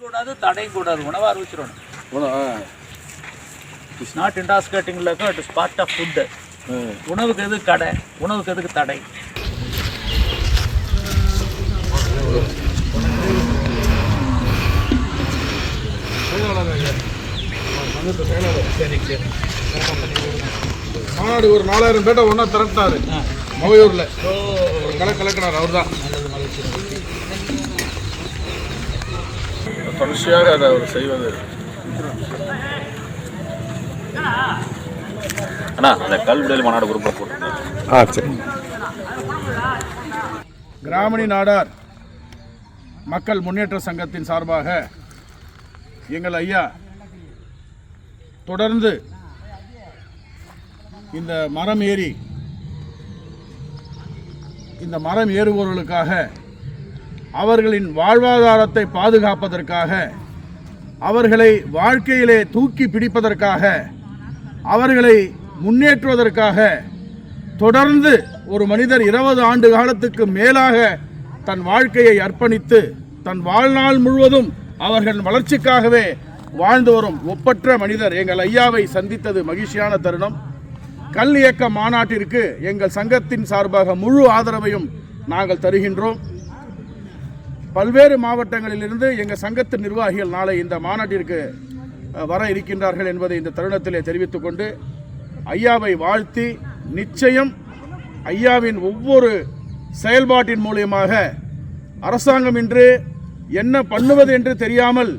கூடாது தடையும் கூடாது. உணவை அறிவிச்சிடணும். இட்ஸ் நாட் இன்டாஸ்கேட்டிங்கில் இருக்கும் it is part of food உணவுக்கு எதுக்கு கடை? உணவுக்கு எதுக்கு தடை? மாநாடு ஒரு நாலாயிரம் பேட்டை ஒன்றா திரட்டினாரு. மவையூரில். ஒரு கலை கலக்கினார் அவர் தான் தொடர்ச்சியாக அதை அவர் செய்வது. அண்ணா அந்த கல் விடுதலை மாநாடு குரூப்பில் போட்டு ஆ சரி. கிராமணி நாடார் மக்கள் முன்னேற்ற சங்கத்தின் சார்பாக எங்கள் ஐயா தொடர்ந்து இந்த மரம் ஏறி இந்த மரம் ஏறுபவர்களுக்காக அவர்களின் வாழ்வாதாரத்தை பாதுகாப்பதற்காக அவர்களை வாழ்க்கையிலே தூக்கி பிடிப்பதற்காக அவர்களை முன்னேற்றுவதற்காக தொடர்ந்து ஒரு மனிதர் இருபது ஆண்டு காலத்துக்கு மேலாக தன் வாழ்க்கையை அர்ப்பணித்து தன் வாழ்நாள் முழுவதும் அவர்கள் வளர்ச்சிக்காகவே வாழ்ந்து வரும் ஒப்பற்ற மனிதர். எங்கள் ஐயாவை சந்தித்தது மகிழ்ச்சியான தருணம். கல் இயக்க மாநாட்டிற்கு எங்கள் சங்கத்தின் சார்பாக முழு ஆதரவையும் நாங்கள் தருகின்றோம். பல்வேறு மாவட்டங்களிலிருந்து எங்கள் சங்கத்து நிர்வாகிகள் நாளை இந்த மாநாட்டிற்கு வர இருக்கின்றார்கள் என்பதை இந்த தருணத்திலே தெரிவித்துக் கொண்டு ஐயாவை வாழ்த்தி நிச்சயம் ஐயாவின் ஒவ்வொரு செயல்பாட்டின் மூலியமாக அரசாங்கம் இன்று என்ன பண்ணுவது என்று தெரியாமல்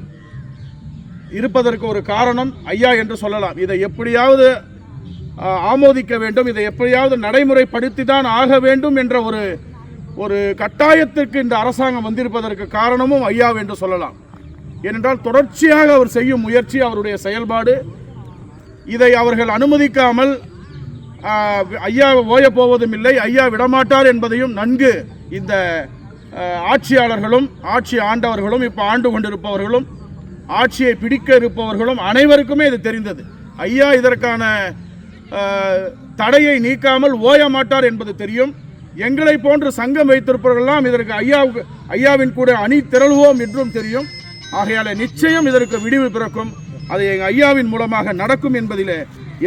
இருப்பதற்கு ஒரு காரணம் ஐயா என்று சொல்லலாம். இதை எப்படியாவது ஆமோதிக்க வேண்டும். இதை எப்படியாவது நடைமுறைப்படுத்தி தான் ஆக வேண்டும் என்ற ஒரு ஒரு கட்டாயத்திற்கு இந்த அரசாங்கம் வந்திருப்பதற்கு காரணமும் ஐயா என்று சொல்லலாம். ஏனென்றால் தொடர்ச்சியாக அவர் செய்யும் முயற்சி அவருடைய செயல்பாடு. இதை அவர்கள் அனுமதிக்காமல் ஐயா ஓயப் போவதும் இல்லை. ஐயா விடமாட்டார் என்பதையும் நன்கு இந்த ஆட்சியாளர்களும் ஆட்சி ஆண்டவர்களும் இப்போ ஆண்டு கொண்டிருப்பவர்களும் ஆட்சியை பிடிக்க இருப்பவர்களும் அனைவருக்குமே இது தெரிந்தது. ஐயா இதற்கான தடையை நீக்காமல் ஓய மாட்டார் என்பது தெரியும். எங்களை போன்று சங்கம் வைத்திருப்பவர்களெல்லாம் இதற்கு ஐயாவுக்கு ஐயாவின் கூட அணி திரளுவோம் என்றும் தெரியும். ஆகையால நிச்சயம் இதற்கு விடிவு பிறக்கும். அது எங்கள் ஐயாவின் மூலமாக நடக்கும் என்பதிலே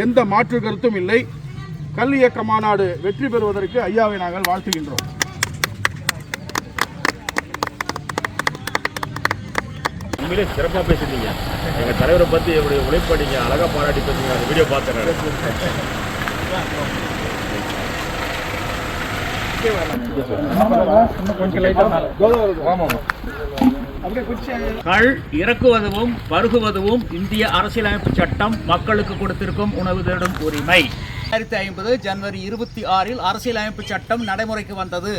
எந்த மாற்று கருத்தும் இல்லை. கல் இயக்க மாநாடு வெற்றி பெறுவதற்கு ஐயாவை நாங்கள் வாழ்த்துகின்றோம். உண்மையிலே சிறப்பாக பேசிட்டீங்க எங்கள் தலைவரை பற்றி என்னுடைய உழைப்பை நீங்கள் அழகாக பாராட்டி பேசுங்க அந்த வீடியோ பார்த்தேன். கள் இறக்குவதும் பருகுவதும் இந்திய அரசியலமைப்பு சட்டம் மக்களுக்கு கொடுத்திருக்கும் உணவு தேடும் உரிமை. ரெண்டாயிரத்தி ஐம்பது ஜனவரி இருபத்தி ஆறில் அரசியலமைப்பு சட்டம் நடைமுறைக்கு வந்தது.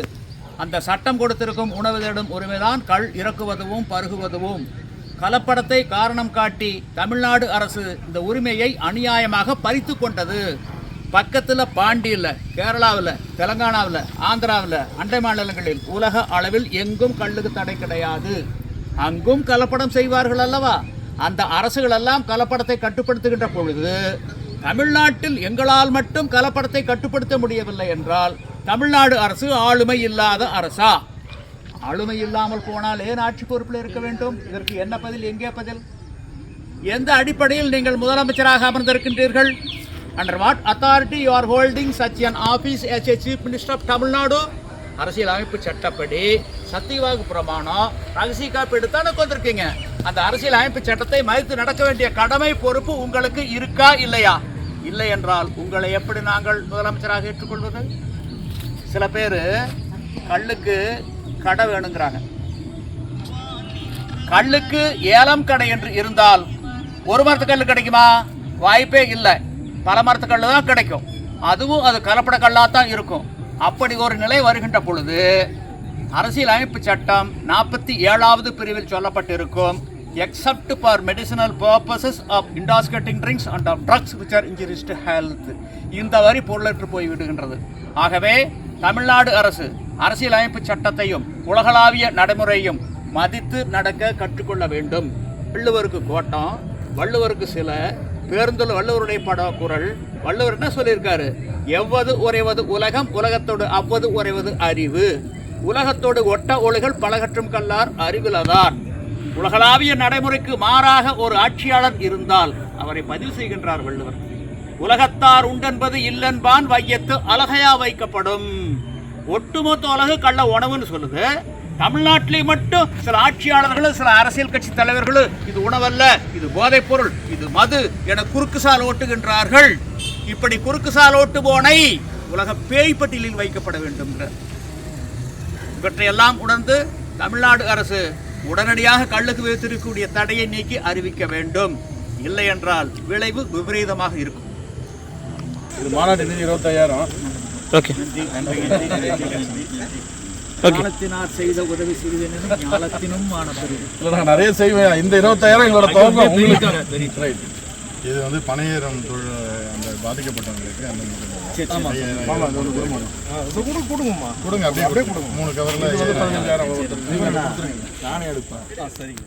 அந்த சட்டம் கொடுத்திருக்கும் உணவு தேடும் உரிமைதான் கள் இறக்குவதும் பருகுவதும் கலப்படத்தை காரணம் காட்டி தமிழ்நாடு அரசு இந்த உரிமையை அநியாயமாக பறித்து கொண்டது. பக்கத்தில் பாண்டியில் கேரளாவில் தெலங்கானாவில் ஆந்திராவில் அண்டை மாநிலங்களில் உலக அளவில் எங்கும் கல்லுக்கு தடை கிடையாது. அங்கும் கலப்படம் செய்வார்கள் அல்லவா? அந்த அரசுகள் எல்லாம் கலப்படத்தை கட்டுப்படுத்துகின்ற பொழுது தமிழ்நாட்டில் எங்களால் மட்டும் கலப்படத்தை கட்டுப்படுத்த முடியவில்லை என்றால் தமிழ்நாடு அரசு ஆளுமை இல்லாத அரசா? ஆளுமை இல்லாமல் போனால் ஏன் ஆட்சி பொறுப்பில் இருக்க வேண்டும்? இதற்கு என்ன பதில் எங்கே பதில்? எந்த அடிப்படையில் நீங்கள் முதலமைச்சராக அமர்ந்திருக்கின்றீர்கள்? Under what authority you are holding such an office as a chief minister of Tamil Nadu அரசியல் அமைப்பு சட்டப்படி சத்தியவாகு பிரமாணம் ரகசிய காப்பீடு தானே வந்திருக்கீங்க அந்த அரசியல் அமைப்பு சட்டத்தை மதித்து நடக்க வேண்டிய கடமை பொறுப்பு உங்களுக்கு இருக்கா இல்லையா? இல்லை என்றால் உங்களை எப்படி நாங்கள் முதலமைச்சராக ஏற்றுக்கொள்வது? சில பேர் கல்லுக்கு கடை வேணுங்கிறாங்க. கல்லுக்கு ஏலம் கடை என்று இருந்தால் ஒரு மரத்து கல் கிடைக்குமா? வாய்ப்பே இல்லை. பல மரத்து கல் தான் கிடைக்கும். அதுவும் அது கலப்பட கல்லாக தான் இருக்கும். அப்படி ஒரு நிலை வருகின்ற பொழுது அரசியலமைப்பு சட்டம் நாற்பத்தி ஏழாவது பிரிவில் சொல்லப்பட்டிருக்கும். Except for medicinal purposes of intoxicating drinks and of drugs which are injurious health இந்த வரி பொருளற்று போய் விடுகின்றது ஆகவே தமிழ்நாடு அரசு அரசியலமைப்பு சட்டத்தையும் உலகளாவிய நடைமுறையும் மதித்து நடக்க கற்றுக்கொள்ள வேண்டும். வள்ளுவருக்கு கோட்டம் வள்ளுவருக்கு சில பேருந்துள்ள வள்ளுவருடைய பட குரல் வள்ளுவர் என்ன சொல்லியிருக்காரு? எவ்வது உறைவது உலகம் உலகத்தோடு அவ்வது உறைவது அறிவு. உலகத்தோடு ஒட்ட ஒழுகல் பலகற்றும் கல்லார் அறிவிலதார் உலகளாவிய நடைமுறைக்கு மாறாக ஒரு ஆட்சியாளர் இருந்தால் அவரை பதிவு செய்கின்றார் வள்ளுவர். உலகத்தார் உண்டென்பது இல்லென்பான் வையத்து அழகையா வைக்கப்படும். ஒட்டுமொத்த உலக கள்ள உணவுன்னு சொல்லுது. தமிழ்நாட்டிலே மட்டும் சில ஆட்சியாளர்களும் சில அரசியல் கட்சி தலைவர்களும் இது உணவல்ல இது போதைப் பொருள் இது மது என குறுக்கு சால் ஓட்டுகின்றார்கள். இப்படி குறுக்குசால் ஓட்டுபோனை உலக பேய் பட்டியலில் வைக்கப்பட வேண்டும் இவற்றையெல்லாம் உணர்ந்து தமிழ்நாடு அரசு உடனடியாக கள்ளுக்கு வைத்திருக்கக்கூடிய தடையை நீக்கி அறிவிக்க வேண்டும். இல்லை என்றால் விளைவு விபரீதமாக இருக்கும். இது மாநாட்டு இருபத்தையாயிரம். ஓகே ஞானத்தினார் செய்த உதவி சிறிதெனும் ஞானத்தினும் மானப்பெரிது இல்லை நான் நிறைய செய்வேன். இந்த இருபத்தாயிரம் எங்களோட துவக்கம் உங்களுக்கு. ரைட் இது வந்து பனையேறம் தொழில் அந்த பாதிக்கப்பட்டவங்களுக்கு அந்த கொடுங்கம்மா கொடுங்க அப்படியே அப்படியே கொடுங்க. மூணு கவரில். நானே எடுப்பேன். சரிங்க.